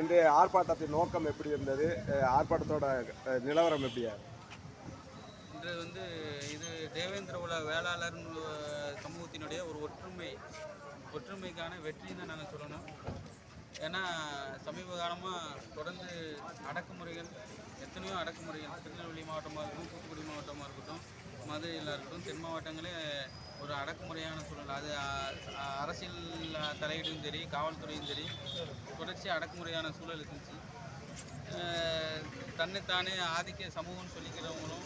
இந்த ஆர்ப்பாட்டத்தின் நோக்கம் எப்படி இருந்தது? ஆர்ப்பாட்டத்தோட நிலவரம் எப்படியா? இன்று வந்து இது தேவேந்திர உல வேளாளர் சமூகத்தினுடைய ஒரு ஒற்றுமை ஒற்றுமைக்கான வெற்றின்னு தான் நாங்கள் சொல்லணும். ஏன்னா சமீப காலமாக தொடர்ந்து அடக்குமுறைகள் எத்தனையோ அடக்குமுறைகள் திருநெல்வேலி மாவட்டமாக இருக்கட்டும் தூத்துக்குடி மாவட்டமாக இருக்கட்டும் மதுரையில் இருக்கட்டும் தென் மாவட்டங்களே ஒரு அடக்குமுறையான சூழல். அது அரசியல் தலையீடும் சரி காவல்துறையும் சரி தொடர்ச்சி அடக்குமுறையான சூழல் இருந்துச்சு. தன்னைத்தானே ஆதிக்க சமூகம்னு சொல்லிக்கிறவங்களும்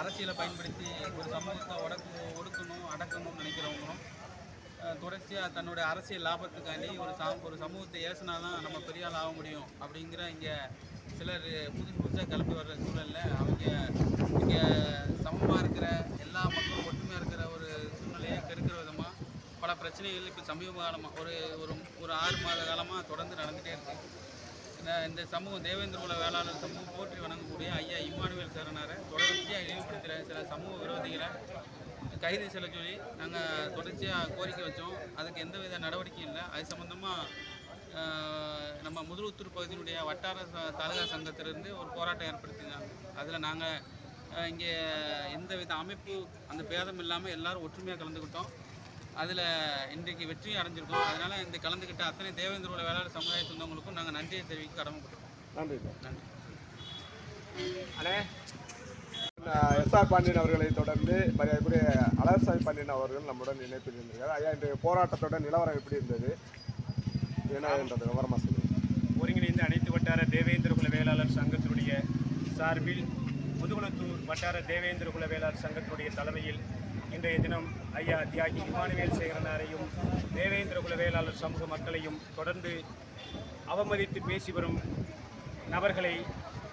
அரசியலை பயன்படுத்தி ஒரு சமூகத்தை ஒடக்கு ஒடுக்கணும் அடக்கணும்னு நினைக்கிறவங்களும் தொடர்ச்சியாக தன்னுடைய அரசியல் லாபத்துக்காண்டி ஒரு சா ஒரு சமூகத்தை ஏசினா தான் நம்ம பெரிய ஆள் ஆக முடியும் அப்படிங்கிற இங்கே சிலர் புதுசு புதுசாக கிளம்பி வர்ற சூழலில் அவங்க இங்கே சமமாக இருக்கிற எல்லா மக்களும் ஒற்றுமையாக இருக்கிற ஒரு பிரச்சனைகள் இப்போ சமீப காலமாக ஒரு ஒரு ஒரு ஆறு மாத காலமாக தொடர்ந்து நடந்துகிட்டே இருக்குது இந்த இந்த சமூகம் தேவேந்திர குல வேளாளர் சமூகம் போற்றி வணங்கக்கூடிய ஐயா இம்மானுவேல் சரணாரை தொடர்ச்சியாக இழிவுபடுத்துகிற சில சமூக விரோதிகளை கைது செல்ல சொல்லி நாங்கள் தொடர்ச்சியாக கோரிக்கை வச்சோம். அதுக்கு எந்தவித நடவடிக்கையும் இல்லை. அது சம்மந்தமாக நம்ம முதலுத்தூர் பகுதியினுடைய வட்டார ச- தாலுகா சங்கத்திலிருந்து ஒரு போராட்டம் ஏற்படுத்தினாங்க. அதில் நாங்கள் இங்கே எந்தவித அமைப்பு அந்த பேதம் இல்லாமல் எல்லோரும் ஒற்றுமையாக கலந்துக்கிட்டோம் அதில் இன்றைக்கு வெற்றியும் அடைஞ்சிருக்கோம். அதனால் இந்த கலந்துக்கிட்ட அத்தனை தேவேந்திர குல வேளாளர் சமுதாய சொந்தங்களுக்கும் நாங்கள் நன்றியை தெரிவிக்க கடமைப்பட்டோம் நன்றி. சார் நன்றி. அண்ணே. எஸ்ஆர் பாண்டியன் அவர்களை தொடர்ந்து மரியாதைக்குரிய அலர்சாமி பாண்டியன் அவர்கள் நம்முடன் இணைப்பில் இருந்திருக்கார். ஐயா இன்றைய போராட்டத்தோட நிலவரம் எப்படி இருந்தது? என்னன்றது விவரமாக சொல்லுங்கள் ஒருங்கிணைந்த அனைத்து வட்டார தேவேந்திர குல வேளாளர் சங்கத்தினுடைய சார்பில் முதுகுளத்தூர் வட்டார தேவேந்திர குல வேளாளர் சங்கத்தினுடைய தலைமையில் இன்றைய தினம் ஐயா தியாகி இமானுவேல் சேகரனாரையும் தேவேந்திர குல வேளாளர் சமூக மக்களையும் தொடர்ந்து அவமதித்து பேசி வரும் நபர்களை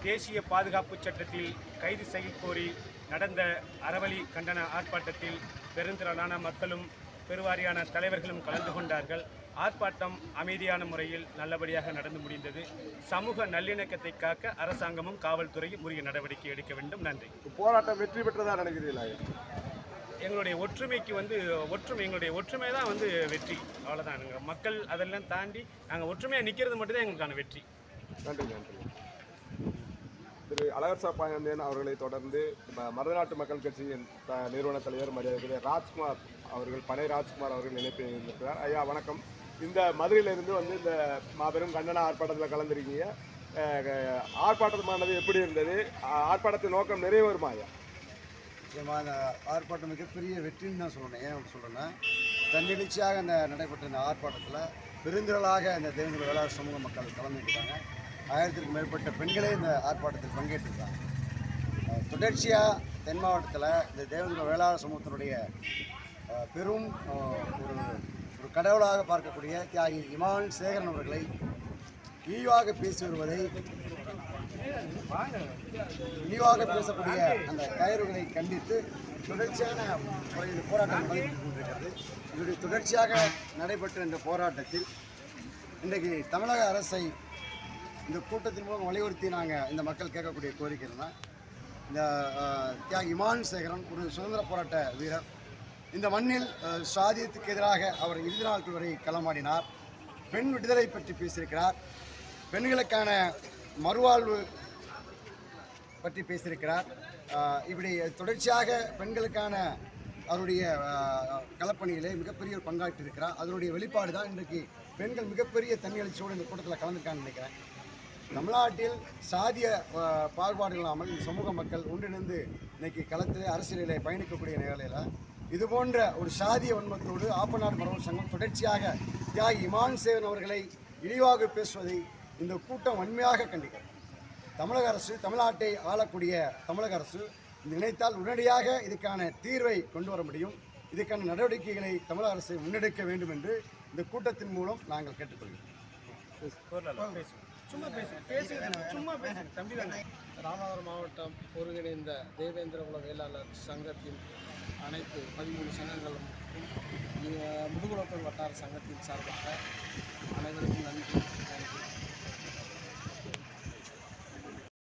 தேசிய பாதுகாப்பு சட்டத்தில் கைது செய்ய கோரி நடந்த அறவழி கண்டன ஆர்ப்பாட்டத்தில் பெருந்திரளான மக்களும் பெருவாரியான தலைவர்களும் கலந்து கொண்டார்கள். ஆர்ப்பாட்டம் அமைதியான முறையில் நல்லபடியாக நடந்து முடிந்தது. சமூக நல்லிணக்கத்தை காக்க அரசாங்கமும் காவல்துறையும் உரிய நடவடிக்கை எடுக்க வேண்டும். நன்றி. போராட்டம் வெற்றி பெற்றதாக நினைக்கிறீர்களா எங்களுடைய ஒற்றுமைக்கு வந்து ஒற்றுமை எங்களுடைய ஒற்றுமை தான் வந்து வெற்றி. அவ்வளோதான் எங்கள் மக்கள் அதெல்லாம் தாண்டி நாங்கள் ஒற்றுமையாக நிற்கிறது மட்டும்தான் எங்களுக்கான வெற்றி. நன்றி நன்றி. திரு அழகர்சா பாயந்தேன் அவர்களை தொடர்ந்து ம- மருதநாட்டு மக்கள் கட்சியின் நிறுவன தலைவர் மரியாதைக்குரிய ராஜ்குமார் அவர்கள் பனை ராஜ்குமார் அவர்கள் இணைப்பில் இருக்கிறார் ஐயா வணக்கம். இந்த மதுரையிலிருந்து வந்து இந்த மாபெரும் கண்டன ஆர்ப்பாட்டத்தில் கலந்துருக்கீங்க. ஆர்ப்பாட்டமானது எப்படி இருந்தது? ஆர்ப்பாட்டத்தின் நோக்கம் நிறைவேறுமா ஐயா? நிச்சயமாக அந்த ஆர்ப்பாட்டம் மிகப்பெரிய வெற்றின்னு தான் சொல்லணும் ஏன் அப்படி சொல்கிறேன்னா தன்னெழுச்சியாக அந்த நடைபெற்ற இந்த ஆர்ப்பாட்டத்தில் பெருந்திரளாக இந்த தேவேந்திர வேளாண் சமூக மக்கள் கலந்துக்கிட்டாங்க. ஆயிரத்திற்கும் மேற்பட்ட பெண்களே இந்த ஆர்ப்பாட்டத்தில் பங்கேற்றிருக்காங்க. தொடர்ச்சியாக தென் மாவட்டத்தில் இந்த தேவேந்திர வேளாண் சமூகத்தினுடைய பெரும் ஒரு ஒரு கடவுளாக பார்க்கக்கூடிய தியாகி இமான் சேகரன் அவர்களை இழிவாக பேசி வருவதை இழிவாக பேசக்கூடிய அந்த கயறுகளை கண்டித்து தொடர்ச்சியான முறையில் போராட்டம் நடைபெற்றுக் கொண்டிருக்கிறது. இதனுடைய தொடர்ச்சியாக நடைபெற்ற இந்த போராட்டத்தில் இன்றைக்கு தமிழக அரசை இந்த கூட்டத்தின் மூலம் வலியுறுத்தி நாங்கள் இந்த மக்கள் கேட்கக்கூடிய கோரிக்கை என்னன்னா இந்த தியாகி இமான் சேகரன் ஒரு சுதந்திர போராட்ட வீரர். இந்த மண்ணில் சாதியத்துக்கு எதிராக அவர் இறுதி நாட்கள் வரை களமாடினார். பெண் விடுதலை பற்றி பேசியிருக்கிறார். பெண்களுக்கான மறுவாழ்வு பற்றி பேசியிருக்கிறார். இப்படி தொடர்ச்சியாக பெண்களுக்கான அவருடைய ஆஹ், களப்பணியிலே மிகப்பெரிய ஒரு பங்காற்றியிருக்கிறார் அதனுடைய வெளிப்பாடு தான் இன்றைக்கு பெண்கள் மிகப்பெரிய தன்னெழுச்சியோடு இந்த கூட்டத்தில் கலந்துருக்கான்னு நினைக்கிறேன். தமிழ்நாட்டில் சாதிய பாகுபாடு இல்லாமல் இந்த சமூக மக்கள் ஒன்றிணைந்து இன்னைக்கு களத்தில் அரசியலிலே பயணிக்கக்கூடிய நிலையில் இது போன்ற ஒரு சாதிய வன்மத்தோடு ஆப்பநாடு மரபு சங்கம் தொடர்ச்சியாக தியாகி இமான் சேவன் அவர்களை இழிவாக பேசுவதை இந்த கூட்டம் வன்மையாக கண்டிக்கிறது. தமிழக அரசு தமிழ்நாட்டை ஆளக்கூடிய தமிழக அரசு நினைத்தால் உடனடியாக இதுக்கான தீர்வை கொண்டு வர முடியும். இதுக்கான நடவடிக்கைகளை தமிழக அரசு முன்னெடுக்க வேண்டும் என்று இந்த கூட்டத்தின் மூலம் நாங்கள் கேட்டுக்கொள்கிறோம். ராமநாதபுரம் மாவட்டம் ஒருங்கிணைந்த தேவேந்திர குல வேளாளர் சங்கத்தின் அனைத்து பதிமூணு சங்கங்களும் முதுகுளத்தூர் வட்டார சங்கத்தின் சார்பாக அனைவருக்கும் நன்றி நன்றி.